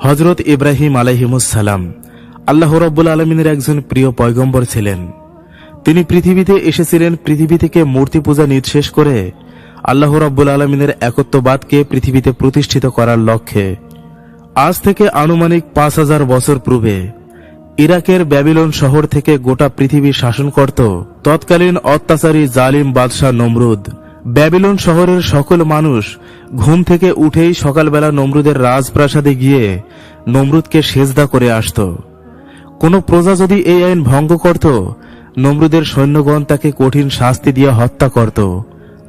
হজরত ইব্রাহিম আলহিমুসালাম আল্লাহ রব্বুল আলমিনের একজন প্রিয় পয়গম্বর ছিলেন। তিনি পৃথিবীতে এসেছিলেন, পৃথিবী থেকে মূর্তি পূজা নিঃশেষ করে আল্লাহ রব্বুল আলমিনের একত্ববাদকে পৃথিবীতে প্রতিষ্ঠিত করার লক্ষ্যে। আজ থেকে আনুমানিক পাঁচ হাজার বছর পূর্বে ইরাকের ব্যাবিলন শহর থেকে গোটা পৃথিবী শাসন করত তৎকালীন অত্যাচারী জালিম বাদশাহ নমরুদ ব্যাবিলন শহরের সকল মানুষ ঘুম থেকে উঠেই সকালবেলা নমরুদের রাজপ্রাসাদে গিয়ে নমরুদকে সেজদা করে আসত। কোন প্রজা যদি এই আইন ভঙ্গ করত, নমরুদের সৈন্যগণ তাকে কঠিন শাস্তি দিয়ে হত্যা করত।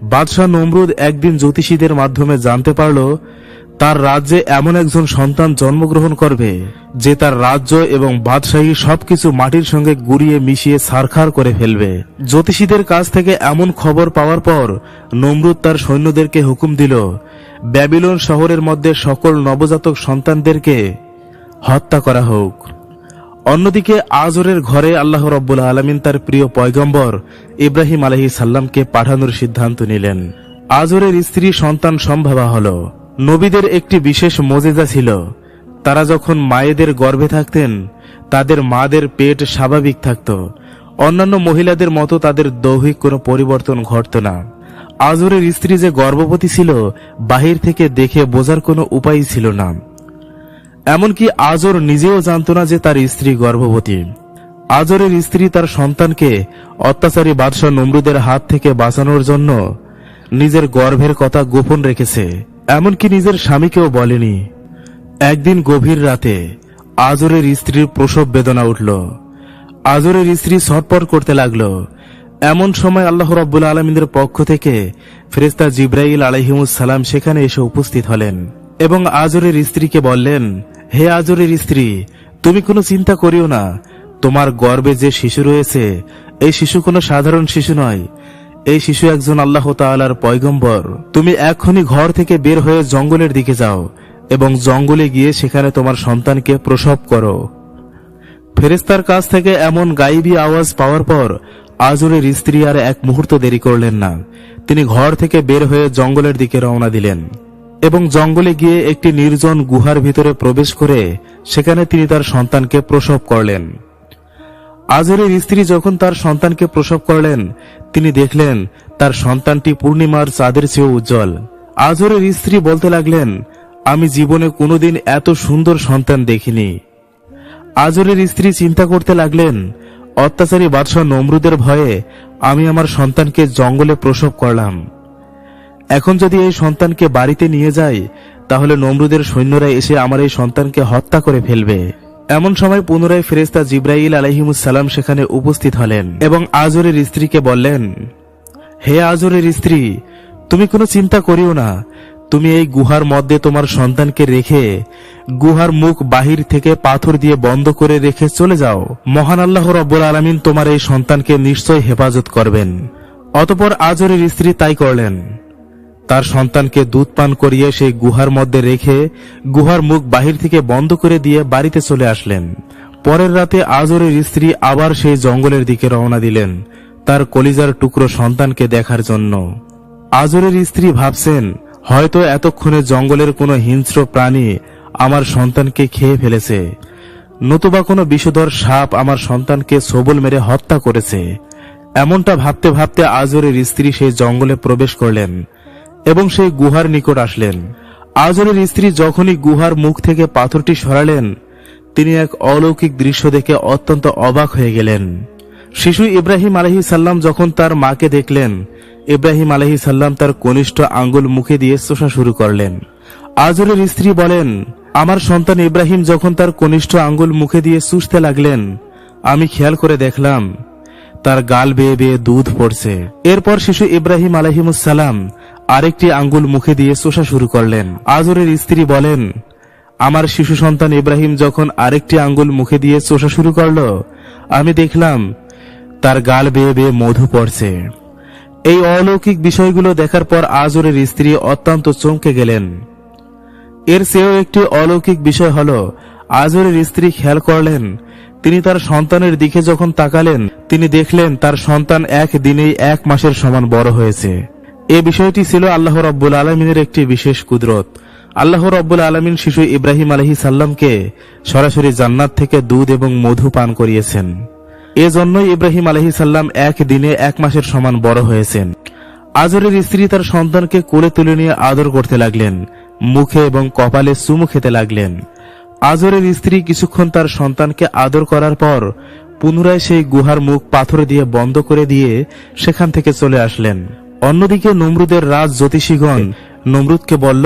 বাদশাহ নমরুদ একদিন জ্যোতিষীদের মাধ্যমে জানতে পারল তার রাজ্যে এমন একজন সন্তান জন্মগ্রহণ করবে, যে তার রাজ্য এবং বাদশাহী সবকিছু মাটির সঙ্গে গুড়িয়ে মিশিয়ে সারখার করে ফেলবে। জ্যোতিষীদের কাছ থেকে এমন খবর পাওয়ার পর নমরুদ তার সৈন্যদেরকে হুকুম দিল, ব্যাবিলন শহরের মধ্যে সকল নবজাতক সন্তানদেরকে হত্যা করা হোক। অন্যদিকে আজরের ঘরে আল্লাহ রব্বুল আলমিন তার প্রিয় পয়গম্বর ইব্রাহিম আলহি সাল্লামকে পাঠানোর সিদ্ধান্ত নিলেন। আজরের স্ত্রী সন্তান সম্ভাবা হল। নবীদের একটি বিশেষ মজেজা ছিল। তারা যখন মায়েদের গর্ভে থাকতেন, তাদের মাদের পেট স্বাভাবিক থাকত। অন্যান্য মহিলাদের মতো তাদের দৈহিক কোনো পরিবর্তন ঘটত না। আজরের স্ত্রী যে গর্ভবতী ছিল, বাহির থেকে দেখে বোঝার কোনো উপায় ছিল না। এমনকি আজর নিজেও জানত না যে তার স্ত্রী গর্ভবতী। আজরের স্ত্রী তার সন্তানকে অত্যাচারী বাদশাহ নমরুদের হাত থেকে বাঁচানোর জন্য নিজের গর্ভের কথা গোপন রেখেছে। এমনকি নিজের স্বামীকেও বলেনি। একদিন গভীর রাতে আজরের স্ত্রীর প্রসব বেদনা উঠল। আজরের স্ত্রী ছটপট করতে লাগল। এমন সময় আল্লাহ রব্বুল আলমিনের পক্ষ থেকে ফেরেস্তা জিব্রাইল আলহিমুসালাম সেখানে এসে উপস্থিত হলেন এবং আজরের স্ত্রীকে বললেন, হে আজরের স্ত্রী, তুমি কোনো চিন্তা করিও না। তোমার গর্বে যে শিশু রয়েছে, এই শিশু কোনো সাধারণ শিশু নয়। এই শিশু একজন আল্লাহ তাআলার পয়গম্বর। তুমি এক্ষুনি ঘর থেকে বের হয়ে জঙ্গলের দিকে যাও এবং জঙ্গলে গিয়ে সেখানে তোমার সন্তানকে প্রসব করো। ফেরেস্তার কাছ থেকে এমন গাইবী আওয়াজ পাওয়ার পর আজরের স্ত্রী আর এক মুহূর্ত দেরি করলেন না। তিনি ঘর থেকে বের হয়ে জঙ্গলের দিকে রওনা দিলেন এবং জঙ্গলে গিয়ে একটি নির্জন গুহার ভিতরে প্রবেশ করে সেখানে তিনি তার সন্তানকে প্রসব করলেন। আজরের স্ত্রী যখন তার সন্তানকে প্রসব করলেন, তিনি দেখলেন তার সন্তানটি পূর্ণিমার চাঁদের চেয়েও উজ্জ্বল। আজরের স্ত্রী বলতে লাগলেন, আমি জীবনে কোনোদিন এত সুন্দর সন্তান দেখিনি। আজরের স্ত্রী চিন্তা করতে লাগলেন, অত্যাচারী বাদশাহ নমরুদের ভয়ে আমি আমার সন্তানকে জঙ্গলে প্রসব করলাম। এখন যদি এই সন্তানকে বাড়িতে নিয়ে যাই, তাহলে নমরুদের সৈন্যরা এসে আমার এই সন্তানকে হত্যা করে ফেলবে। এমন সময় পুনরায় ফেরেস্তা জিব্রাইল আলহিমুসালাম সেখানে উপস্থিত হলেন এবং আজরের স্ত্রীকে বললেন, হে আজরের স্ত্রী, তুমি কোনো চিন্তা করিও না। তুমি এই গুহার মধ্যে তোমার সন্তানকে রেখে গুহার মুখ বাহির থেকে পাথর দিয়ে বন্ধ করে রেখে চলে যাও। মহান আল্লাহ রব্বুল আলমিন তোমার এই সন্তানকে নিশ্চয় হেফাজত করবেন। অতপর আজরের স্ত্রী তাই করলেন। তার সন্তানকে দুধ পান করিয়ে সেই গুহার মধ্যে রেখে গুহার মুখ বাহির থেকে বন্ধ করে দিয়ে বাড়িতে চলে আসলেন। পরের রাতে আজরের স্ত্রী আবার সেই জঙ্গলের দিকে রওনা দিলেন, তার কলিজার টুকরো সন্তানকে দেখার জন্য। আজরের স্ত্রী ভাবছেন, হয়তো এতক্ষণে জঙ্গলের কোনো হিংস্র প্রাণী আমার সন্তানকে খেয়ে ফেলেছে। নতুবা কোনো বিষধর সাপ আমার সন্তানকে সবল মেরে হত্যা করেছে। এমনটা ভাবতে ভাবতে আজরের স্ত্রী সেই জঙ্গলে প্রবেশ করলেন। এবং সেই গুহার নিকট আসলেন। আজরের স্ত্রী যখনই গুহার মুখ থেকে পাথরটি সরালেন, তিনি এক অলৌকিক দৃশ্য দেখে অত্যন্ত অবাক হয়ে গেলেন। শিশু ইব্রাহিম আলহি সাল্লাম যখন তার মাকে দেখলেন, ইব্রাহিম আলহি সাল্লাম তার কনিষ্ঠ আঙ্গুল মুখে দিয়ে চোষা শুরু করলেন। আজরের স্ত্রী বলেন, আমার সন্তান ইব্রাহিম যখন তার কনিষ্ঠ আঙ্গুল মুখে দিয়ে চুষতে লাগলেন, আমি খেয়াল করে দেখলাম, তার গাল বেয়ে বেয়ে দুধ পড়ছে। এরপর শিশু ইব্রাহিম আলহিমুসালাম আরেকটি আঙ্গুল মুখে দিয়ে চোষা শুরু করলেন। আজরের স্ত্রী বলেন, আমার শিশু সন্তান ইব্রাহিম যখন আরেকটি আঙ্গুল মুখে দিয়ে চোষা শুরু করল, আমি দেখলাম তার গাল বেয়ে বেয়ে মধু পড়ছে। এই অলৌকিক বিষয়গুলো দেখার পর আজরের স্ত্রী অত্যন্ত চমকে গেলেন। এর চেয়েও একটি অলৌকিক বিষয় হল, আজরের স্ত্রী খেয়াল করলেন, তিনি তার সন্তানের দিকে যখন তাকালেন, তিনি দেখলেন তার সন্তান এক দিনেই এক মাসের সমান বড় হয়েছে। এ বিষয়টি ছিল আল্লাহ রব্বুল আলমিনের একটি বিশেষ কুদরত। আল্লাহ রব্বুল আলমিন শিশু ইব্রাহিম আলহি সাল্লামকে সরাসরি জান্নাত থেকে দুধ এবং মধু পান করিয়েছেন। এজন্যই ইব্রাহিম আলহি সাল্লাম এক দিনে এক মাসের সমান বড় হয়েছেন। আজরের স্ত্রী তার সন্তানকে কোলে তুলে নিয়ে আদর করতে লাগলেন, মুখে এবং কপালে চুমু খেতে লাগলেন। আজরের স্ত্রী কিছুক্ষণ তার সন্তানকে আদর করার পর পুনরায় সেই গুহার মুখ পাথর দিয়ে বন্ধ করে দিয়ে সেখান থেকে চলে আসলেন। অন্যদিকে নমরুদের রাজ জ্যোতিষীগণ নমরুদকে বলল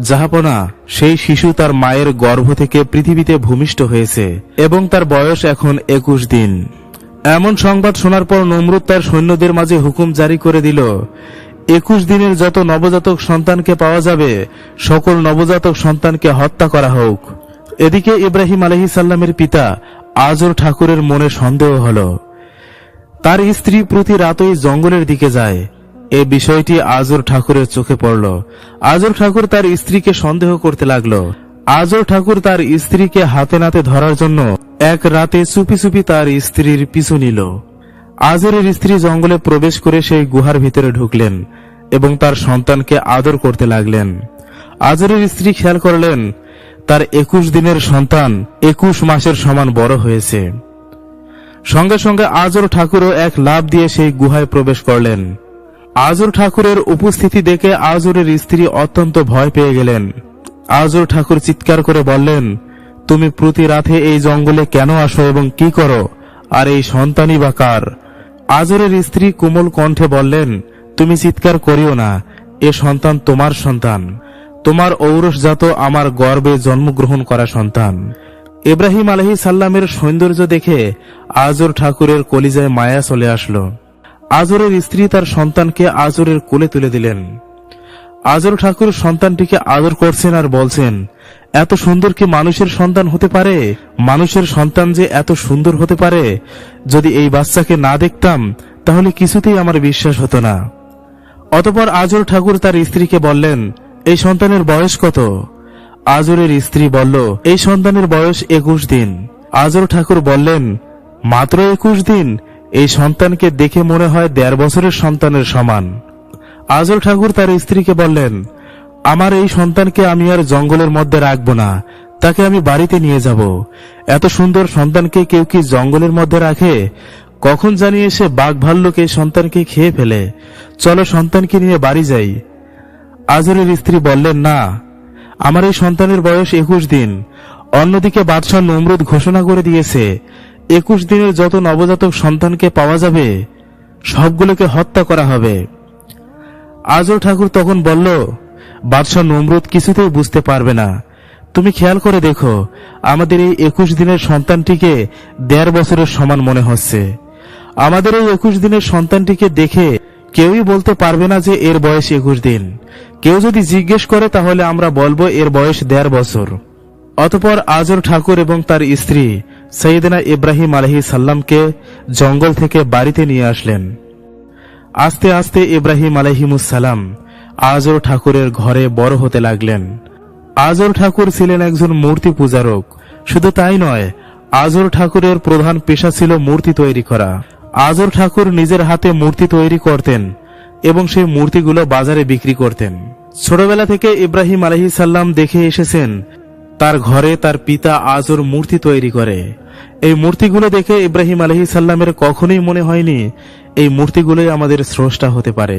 জাহাপনা সেই শিশু তার মায়ের গর্ভ থেকে পৃথিবীতে ভূমিষ্ঠ হয়েছে এবং তার বয়স এখন একুশ দিন। এমন সংবাদ শোনার পর নমরুদ তার সৈন্যদের মাঝে হুকুম জারি করে দিল, একুশ দিনের যত নবজাতক সন্তানকে পাওয়া যাবে, সকল নবজাতক সন্তানকে হত্যা করা হোক। এদিকে ইব্রাহিম আলহি সাল্লামের পিতা আজর ঠাকুরের মনে সন্দেহ হল। তার স্ত্রী প্রতি রাতই জঙ্গলের দিকে যায় এই বিষয়টি আজর ঠাকুরের চোখে পড়ল। আজর ঠাকুর তার স্ত্রীকে সন্দেহ করতে লাগল। আজর ঠাকুর তার স্ত্রীকে হাতে নাতে ধরার জন্য এক রাতে চুপি চুপি তার স্ত্রীর পিছু নিল। আজরের স্ত্রী জঙ্গলে প্রবেশ করে সেই গুহার ভিতরে ঢুকলেন এবং তার সন্তানকে আদর করতে লাগলেন। আজরের স্ত্রী খেয়াল করলেন, তার একুশ দিনের সন্তান একুশ মাসের সমান বড় হয়েছে। সঙ্গে সঙ্গে আজর ঠাকুরও এক লাভ দিয়ে সেই গুহায় প্রবেশ করলেন। আজর ঠাকুরের উপস্থিতি দেখে আজরের স্ত্রী অত্যন্ত ভয় পেয়ে গেলেন। আজর ঠাকুর চিৎকার করে বললেন, তুমি প্রতি রাতে এই জঙ্গলে কেন আসো এবং কি করো? আর এই সন্তানই বা কার? আজরের স্ত্রী কোমল কণ্ঠে বললেন, তুমি চিৎকার করিও না, এ সন্তান তোমার সন্তান। তোমার ঔরসজাত আমার গর্বে জন্মগ্রহণ করা সন্তান। ইব্রাহিম আলহি সাল্লামের সৌন্দর্য দেখে আজর ঠাকুরের কলিজায় মায়া চলে আসলো। আজরের স্ত্রী তার সন্তানকে আজরের কোলে তুলে দিলেন। আজর ঠাকুর সন্তানটিকে আদর করছেন আর বলছেন, এত সুন্দর কি মানুষের সন্তান হতে পারে? মানুষের সন্তান যে এত সুন্দর হতে পারে? যদি এই বাচ্চাকে না দেখতাম, তাহলে কিছুতেই আমার বিশ্বাস হতো না। অতপর আজর ঠাকুর তার স্ত্রীকে বললেন, এই সন্তানের বয়স কত? আজরের স্ত্রী বলল, এই সন্তানের বয়স একুশ দিন। আজর ঠাকুর বললেন, মাত্র একুশ দিন? এই সন্তানকে দেখে মনে হয় দেড় বছরের সন্তানের সমান। আজর ঠাকুর তার স্ত্রীকে বললেন, আমার এই সন্তানকে আমি আর জঙ্গলের মধ্যে রাখব না, তাকে আমি বাড়িতে নিয়ে যাব। এত সুন্দর সন্তানকে কেউ কি জঙ্গলের মধ্যে রাখে? কখন জানি এসে বাঘ ভাল্লুক এই সন্তানকে খেয়ে ফেলে। চলো সন্তানকে নিয়ে বাড়ি যাই। আজরের স্ত্রী বললেন, না, আমার এই সন্তানের বয়স একুশ দিন। অন্যদিকে বাদশাহ নমরুদ ঘোষণা করে দিয়েছে একুশ দিনের যত নবজাতক সন্তানকে পাওয়া যাবে, সবগুলোকে হত্যা করা হবে। আজর ঠাকুর তখন বলল, বাদশাহ নমরুদ কিছুতেই বুঝতে পারবে না। তুমি খেয়াল করে দেখো, আমাদের এই একুশ দিনের সন্তানটিকে দেড় বছরের সমান মনে হচ্ছে। আমাদের এই একুশ দিনের সন্তানটিকে দেখে কেউই বলতে পারবে না যে এর বয়স একুশ দিন। কেউ যদি জিজ্ঞেস করে, তাহলে আমরা বলব এর বয়স দেড় বছর। অতপর আজর ঠাকুর এবং তার স্ত্রী সৈয়দনা ইব্রাহিম আলহি সাল্লামকে জঙ্গল থেকে বাড়িতে নিয়ে আসলেন। আস্তে আস্তে ইব্রাহিম আলহিমুসালাম আজর ঠাকুরের ঘরে বড় হতে লাগলেন। আজর ঠাকুর ছিলেন একজন মূর্তি পূজারক। শুধু তাই নয়, আজর ঠাকুরের প্রধান পেশা ছিল মূর্তি তৈরি করা। আজর ঠাকুর নিজের হাতে মূর্তি তৈরি করতেন এবং সেই মূর্তিগুলো বাজারে বিক্রি করতেন। ছোটবেলা থেকে ইব্রাহিম আলহি সাল্লাম দেখে এসেছেন তার ঘরে তার পিতা আজর মূর্তি তৈরি করে। এই মূর্তিগুলো দেখে ইব্রাহিম আলহি সাল্লামের কখনোই মনে হয়নি এই মূর্তিগুলোই আমাদের স্রষ্টা হতে পারে।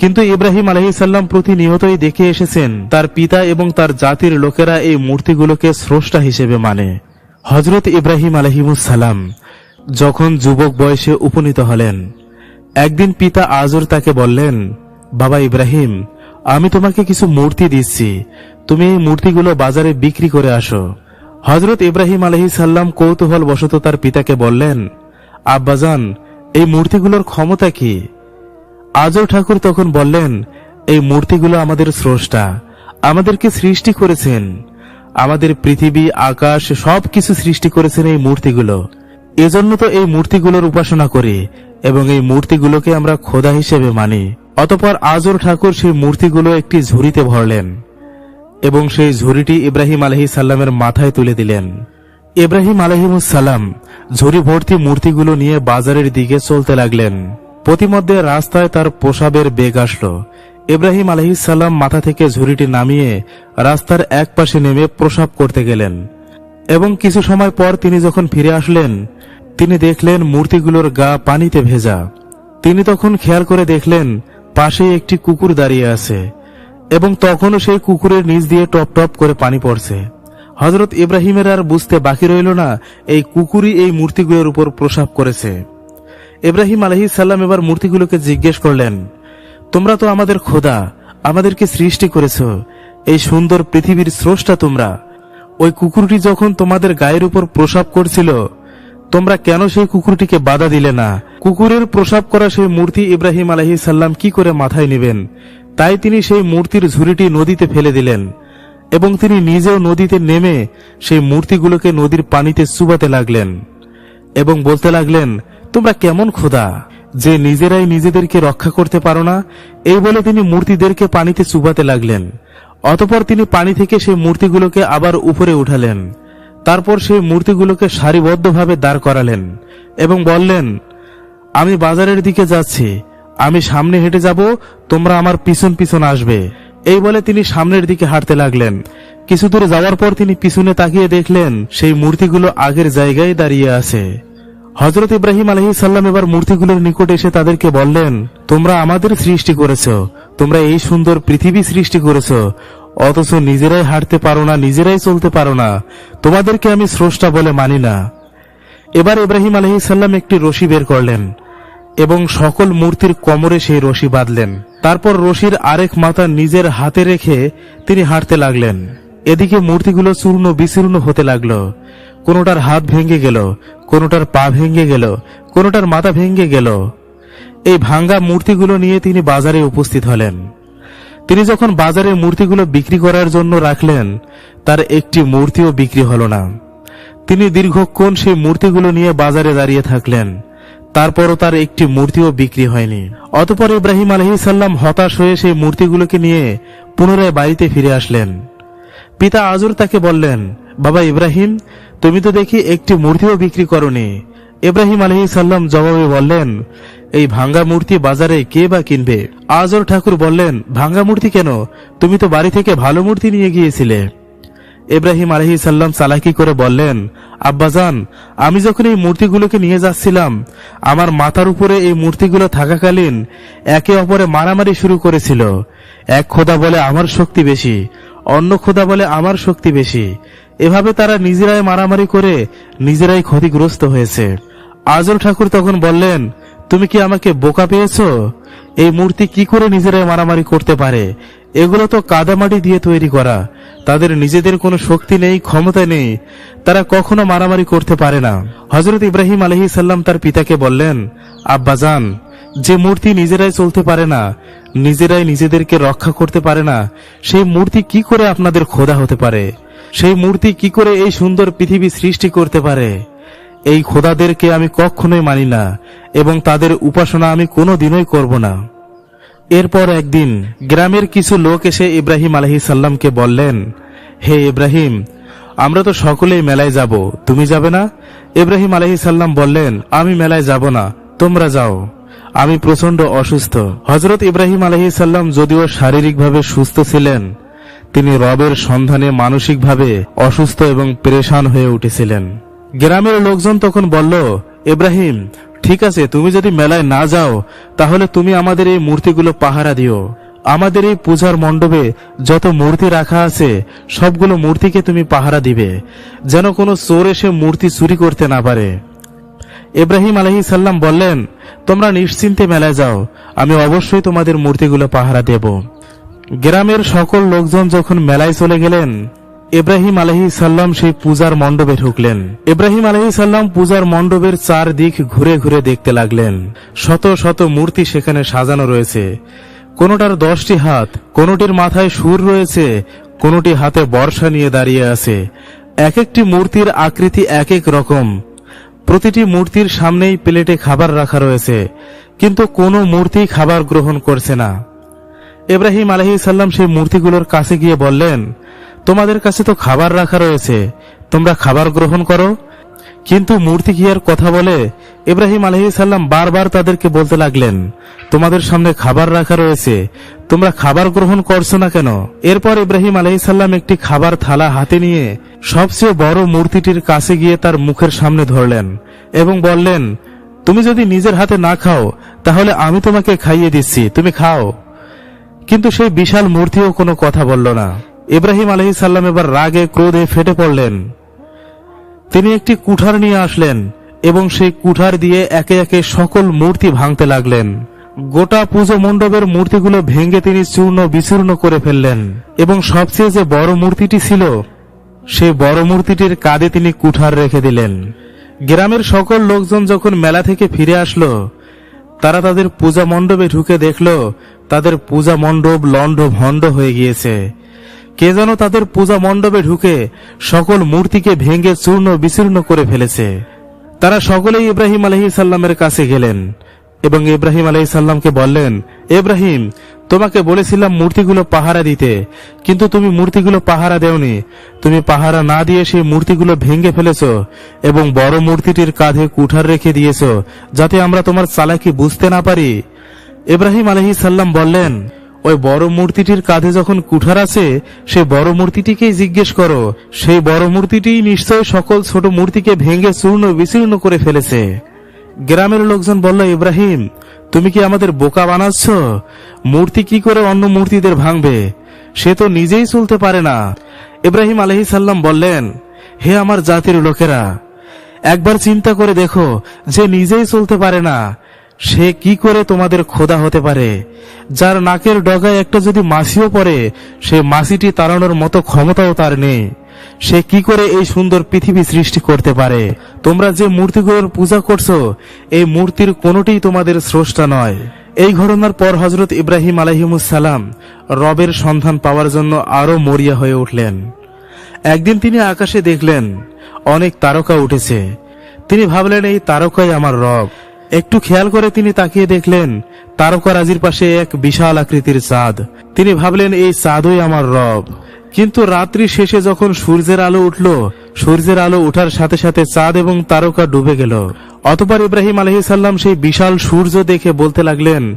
কিন্তু ইব্রাহিম আলহি সাল্লাম প্রতিনিয়তই দেখে এসেছেন, তার পিতা এবং তার জাতির লোকেরা এই মূর্তিগুলোকে স্রষ্টা হিসেবে মানে। হজরত ইব্রাহিম আলহিমুসাল্লাম যখন যুবক বয়সে উপনীত হলেন, একদিন পিতা আজর তাকে বললেন, বাবা ইব্রাহিম, আমি তোমাকে কিছু মূর্তি দিচ্ছি। তুমি এই মূর্তিগুলো বাজারে বিক্রি করে আসো। হজরত ইব্রাহিম আলহি সাল্লাম কৌতূহল বশত তার পিতাকে বললেন, আব্বাজান, এই মূর্তিগুলোর ক্ষমতা কি? আজর ঠাকুর তখন বললেন, এই মূর্তিগুলো আমাদের স্রষ্টা, আমাদেরকে সৃষ্টি করেছেন। আমাদের পৃথিবী, আকাশ, সবকিছু সৃষ্টি করেছেন এই মূর্তিগুলো। এজন্য তো এই মূর্তিগুলোর উপাসনা করি এবং এই মূর্তিগুলোকে আমরা খোদা হিসেবে মানি। অতপর আজর ঠাকুর সেই মূর্তিগুলো একটি ঝুড়িতে ভরলেন। এবং সেই ঝুড়িটি ইব্রাহিম আলহি সাল্লামের মাথায় তুলে দিলেন। ইব্রাহিম আলহিমুসাল্লাম ঝুড়ি ভর্তি মূর্তিগুলো নিয়ে বাজারের দিকে চলতে লাগলেন। প্রতিমধ্যে রাস্তায় তার পোশাবের বেগ আসলো। ইব্রাহিম আলহিসাল্লাম মাথা থেকে ঝুড়িটি নামিয়ে রাস্তার এক পাশে নেমে প্রসাব করতে গেলেন। এবং কিছু সময় পর তিনি যখন ফিরে আসলেন, তিনি দেখলেন মূর্তিগুলোর গা পানিতে ভেজা। তিনি তখন খেয়াল করে দেখলেন পাশে একটি কুকুর দাঁড়িয়ে আছে। এবং তখনও সেই কুকুরের নিচ দিয়ে টপ টপ করে পানি পড়ছে। হজরত ইব্রাহিমের আর বুঝতে বাকি রইল না, এই কুকুরই এই মূর্তিগুলোর উপর প্রসাব করেছে। ইব্রাহিম আলহিসাল্লাম এবার মূর্তিগুলোকে জিজ্ঞেস করলেন, তোমরা তো আমাদের খোদা, আমাদেরকে সৃষ্টি করেছ, এই সুন্দর পৃথিবীর স্রষ্টা তোমরা। ওই কুকুরটি যখন তোমাদের গায়ের উপর প্রসাব করছিল, তোমরা কেন সেই কুকুরটিকে বাধা দিলে না? কুকুরের প্রসাব করা সেই মূর্তি ইব্রাহিম আলহি সাল্লাম কি করে মাথায় নেবেন? তাই তিনি সেই মূর্তির ঝুড়িটি নদীতে ফেলে দিলেন, এবং তিনি নিজেও নদীতে নেমে সেই মূর্তিগুলোকে নদীর পানিতে চুবাতে লাগলেন, এবং বলতে লাগলেন, তোমরা কেমন খোদা যে নিজেরাই নিজেদেরকে রক্ষা করতে পারো না? এই বলে তিনি মূর্তিদেরকে পানিতে চুবাতে লাগলেন। অতপর তিনি পানি থেকে সেই মূর্তিগুলোকে আবার উপরে উঠালেন। তারপর সেই মূর্তিগুলোকে সারিবদ্ধভাবে দাঁড় করালেন, এবং বললেন, আমি বাজারের দিকে যাচ্ছি আমি সামনে হেঁটে যাব, তোমরা আমার পিছন পিছন আসবে। এই বলে তিনি সামনের দিকে হাঁটতে লাগলেন। কিছু দূর যাওয়ার পর তিনি পিছনে তাকিয়ে দেখলেন, সেই মূর্তিগুলো আগের জায়গায় দাঁড়িয়ে আছে। হজরত ইব্রাহিম আলহি সাল্লাম এবার মূর্তিগুলোর নিকট এসে তাদেরকে বললেন, তোমরা আমাদের সৃষ্টি করেছ, তোমরা এই সুন্দর পৃথিবী সৃষ্টি করেছ, অথচ নিজেরাই হাঁটতে পারো না, নিজেরাই চলতে পারো না, তোমাদেরকে আমি স্রষ্টা বলে মানি না। এবার ইব্রাহিম আলহি সাল্লাম একটি রশি বের করলেন। এবং সকল মূর্তির কোমরে সেই রশি বাঁধলেন। তারপর রশির আরেক মাথা নিজের হাতে রেখে তিনি হাঁটতে লাগলেন। এদিকে মূর্তিগুলো চূর্ণ বিচূর্ণ হতে লাগল। কোনোটার হাত ভেঙে গেল, কোনোটার পা ভেঙে গেল, কোনোটার মাথা ভেঙে গেল। এই ভাঙ্গা মূর্তিগুলো নিয়ে তিনি বাজারে উপস্থিত হলেন। তিনি যখন বাজারে মূর্তিগুলো বিক্রি করার জন্য রাখলেন, তার একটি মূর্তিও বিক্রি হল না। তিনি দীর্ঘক্ষণ সেই মূর্তিগুলো নিয়ে বাজারে দাঁড়িয়ে থাকলেন। তারপরও তার একটি মূর্তিও বিক্রি হয়নি। অতপর ইব্রাহিম আলহিসাল্লাম হতাশ হয়ে সেই মূর্তিগুলোকে নিয়ে পুনরায় বাড়িতে ফিরে আসলেন। পিতা আজর তাকে বললেন, বাবা ইব্রাহিম, তুমি তো দেখি একটি মূর্তিও বিক্রি করনি। ইব্রাহিম আলহি সাল্লাম জবাবে বললেন, এই ভাঙ্গা মূর্তি বাজারে কে বা কিনবে? আজর ঠাকুর বললেন, ভাঙ্গা মূর্তি কেন? তুমি তো বাড়ি থেকে ভালো মূর্তি নিয়ে গিয়েছিলে। ইব্রাহিম আলহি সাল্লাম চালাকি করে বললেন আব্বাজান আমি যখন এই মূর্তিগুলোকে নিয়ে যাচ্ছিলাম, আমার মাথার উপরে এই মূর্তিগুলো থাকাকালীন একে অপরে মারামারি শুরু করেছিল। এক খোদা বলে আমার শক্তি বেশি, অন্য খোদা বলে আমার শক্তি বেশি। এভাবে তারা নিজেরাই মারামারি করে নিজেরাই ক্ষতিগ্রস্ত হয়েছে। আজল ঠাকুর তখন বললেন, তুমি কি আমাকে বোকা পেয়েছ? এই মূর্তি কি করে নিজেরাই মারামারি করতে পারে? এগুলো তো কাদামাটি দিয়ে তৈরি করা। তাদের নিজেদের কোনো শক্তি নেই, ক্ষমতা নেই। তারা কখনো মারামারি করতে পারে না। হজরত ইব্রাহিম আলহি সাল্লাম তার পিতাকে বললেন আব্বাজান যে মূর্তি নিজেরাই চলতে পারে না, নিজেরাই নিজেদেরকে রক্ষা করতে পারে না, সেই মূর্তি কি করে আপনাদের খোদা হতে পারে? সেই মূর্তি কি করে এই সুন্দর পৃথিবী সৃষ্টি করতে পারে? এই খোদাদেরকে আমি কখনোই মানি না, এবং তাদের উপাসনা আমি কোনো দিনই করব না। এরপর একদিন গ্রামের কিছু লোক এসে ইব্রাহিম আলহি সাল্লামকে বললেন, হে ইব্রাহিম, আমরা তো সকলেই মেলায় যাব, তুমি যাবে না? ইব্রাহিম আলহি সাল্লাম বললেন, আমি মেলায় যাব না, তোমরা যাও। আমি প্রচণ্ড অসুস্থ। হজরত ইব্রাহিম আলহি সাল্লাম যদিও শারীরিকভাবে সুস্থ ছিলেন, তিনি রবের সন্ধানে মানসিকভাবে অসুস্থ এবং পেরেশান হয়ে উঠেছিলেন। গ্রামের লোকজন তখন বলল ইব্রাহিম, ঠিক আছে, তুমি যদি মেলায় না যাও, তাহলে তুমি আমাদের এই মূর্তিগুলো পাহারা দিও। আমাদের এই পূজার মণ্ডপে যত মূর্তি রাখা আছে, সবগুলো মূর্তিকে তুমি পাহারা দিবে, যেন কোনো চোর এসে মূর্তি চুরি করতে না পারে। ইব্রাহিম আলহি সাল্লাম বললেন, তোমরা নিশ্চিন্তে মেলায় যাও, আমি অবশ্যই তোমাদের মূর্তিগুলো পাহারা দেব। গ্রামের সকল লোকজন যখন মেলায় চলে গেলেন ইব্রাহিম আলহি সাল্লাম সেই পূজার মণ্ডপে ঢুকলেন। ইব্রাহিম আলহি সাল্লাম পূজার মণ্ডপের চার দিক ঘুরে ঘুরে দেখতে লাগলেন। শত শত মূর্তি সেখানে সাজানো রয়েছে। কোনোটার দশটি হাত, কোনোটির মাথায় সুর রয়েছে, কোনোটি হাতে বর্ষা নিয়ে দাঁড়িয়ে আছে। এক একটি মূর্তির আকৃতি এক এক রকম। প্রতিটি মূর্তির সামনেই প্লেটে খাবার রাখা রয়েছে, কিন্তু কোনো মূর্তি খাবার গ্রহণ করছে না। ইব্রাহিম আলহি সাল্লাম সেই মূর্তিগুলোর কাছে গিয়ে বললেন তোমাদের কাছে তো খাবার রাখা রয়েছে। তোমরা খাবার গ্রহণ করো। কিন্তু মূর্তি আর কথা বলে ইব্রাহিম আলহিসাল্লাম বারবার তাদেরকে বলতে লাগলেন, তোমাদের সামনে খাবার রাখা রয়েছে। তোমরা খাবার গ্রহণ করছ না কেন? এরপর ইব্রাহিম আলহিসাল্লাম একটি খাবার থালা হাতে নিয়ে সবচেয়ে বড় মূর্তিটির কাছে গিয়ে তার মুখের সামনে ধরলেন এবং বললেন, তুমি যদি নিজের হাতে না খাও, তাহলে আমি তোমাকে খাইয়ে দিচ্ছি। তুমি খাও। কিন্তু সেই বিশাল মূর্তিও কোনো কথা বলল না। ইব্রাহিম আলহিসাল্লাম এবার রাগে, ক্রোধে ফেটে পড়লেন। তিনি একটি কুঠার নিয়ে আসলেন এবং সেই কুঠার দিয়ে একে একে সকল মূর্তি ভাঙতে লাগলেন। গোটা পুজো মণ্ডপের মূর্তিগুলো ভেঙে তিনি চূর্ণ বিচূর্ণ করে ফেললেন এবং সবচেয়ে যে বড় মূর্তিটি ছিল, সেই বড় মূর্তিটির কাঁধে তিনি কুঠার রেখে দিলেন। গ্রামের সকল লোকজন যখন মেলা থেকে ফিরে আসলো, তারা তাদের পূজা মণ্ডপে ঢুকে দেখল, তাদের পূজা মণ্ডপ লণ্ড ভণ্ড হয়ে গিয়েছে। কে যেন তাদের পূজা মণ্ডপে ঢুকে সকল মূর্তিকে ভেঙে চূর্ণ বিচূর্ণ করে ফেলেছে। তারা সকলেই ইব্রাহিম আলহি সাল্লামের কাছে গেলেন এবং ইব্রাহিম আলহি সাল্লামকে বললেন, ইব্রাহিম, তোমাকে বলেছিলাম মূর্তিগুলো পাহারা দিতে, কিন্তু তুমি মূর্তিগুলো পাহারা দেওনি। তুমি পাহারা না দিয়ে সেই মূর্তিগুলো ভেঙে ফেলেছ এবং বড় মূর্তিটির কাঁধে কুঠার রেখে দিয়েছ, যাতে আমরা তোমার চালাকি বুঝতে না পারি। ইব্রাহিম আলহি সাল্লাম বললেন ওই বড় মূর্তিটির কাঁধে যখন কুঠার আছে সেই বড় মূর্তিটিকেই জিজ্ঞেস করো। সেই বড় মূর্তিটি নিশ্চয় সকল ছোট মূর্তিকে ভেঙে চূর্ণ বিচূর্ণ করে ফেলেছে। গ্রামের লোকজন বলল, ইব্রাহিম, তুমি কি আমাদের বোকা বানাচ্ছ? মূর্তি কি করে অন্য মূর্তিদের ভাঙবে? সে তো নিজেই চলতে পারে না। ইব্রাহিম আলহি সাল্লাম বললেন, হে আমার জাতির লোকেরা, একবার চিন্তা করে দেখো যে নিজেই চলতে পারে না। সে কি করে তোমাদের খোদা হতে পারে? যার নাকের ডগায় একটা যদি মাছিও পড়ে, সে মাছিটি তাড়ানোর মতো ক্ষমতাও তার নেই। সে কি করে এই সুন্দর পৃথিবী সৃষ্টি করতে পারে? তোমরা যে মূর্তিগুলোর পূজা করছ, এই মূর্তির কোনোটিই তোমাদের স্রষ্টা নয়। এই ঘটনার পর হজরত ইব্রাহিম আলহিমুসালাম রবের সন্ধান পাওয়ার জন্য আরও মরিয়া হয়ে উঠলেন। একদিন তিনি আকাশে দেখলেন, অনেক তারকা উঠেছে। তিনি ভাবলেন, এই তারকাই আমার রব। একটু খেয়াল করে তিনি তাকিয়ে দেখলেন তারকারাজির পাশে এক বিশাল আকৃতির চাঁদ। তিনি ভাবলেন, এই চাঁদই আমার রব। কিন্তু রাত্রি শেষে যখন সূর্যের আলো উঠল, সূর্যের আলো উঠার সাথে সাথে চাঁদ এবং তারকা ডুবে গেল। অতপর ইব্রাহিম আলহিসাল্লাম সেই বিশাল সূর্য দেখে বলতে লাগলেন,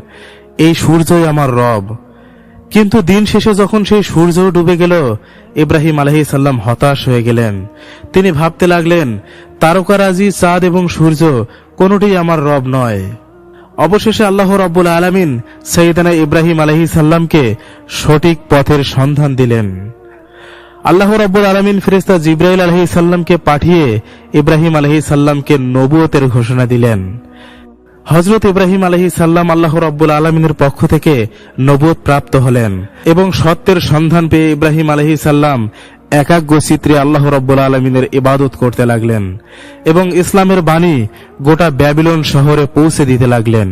এই সূর্যই আমার রব। কিন্তু দিন শেষে যখন সেই সূর্য ডুবে গেল, ইব্রাহিম আলহি সাল্লাম হতাশ হয়ে গেলেন। তিনি ভাবতে লাগলেন তারকারাজি চাঁদ এবং সূর্য কোনটি আমার রব নয়। অবশেষে আল্লাহ রব্বুল আলমিন সৈয়দানা ইব্রাহিম আলহি সাল্লামকে সঠিক পথের সন্ধান দিলেন। আল্লাহ রব্বুল আলমিন ফেরেস্তা জিব্রাইল আলহি সাল্লামকে পাঠিয়ে ইব্রাহিম আলহি সাল্লামকে নবুয়তের ঘোষণা দিলেন। হজরত ইব্রাহিম আলহি সাল্লাম আল্লাহ রব্বুল আলমিনের পক্ষ থেকে নবুয়ত প্রাপ্ত হলেন এবং সত্যের সন্ধান পেয়ে ইব্রাহিম আলহি সাল্লাম একাগ্র চিত্রে আল্লাহ রব্বুল আলমিনের ইবাদত করতে লাগলেন এবং ইসলামের বাণী গোটা ব্যাবিলন শহরে পৌঁছে দিতে লাগলেন।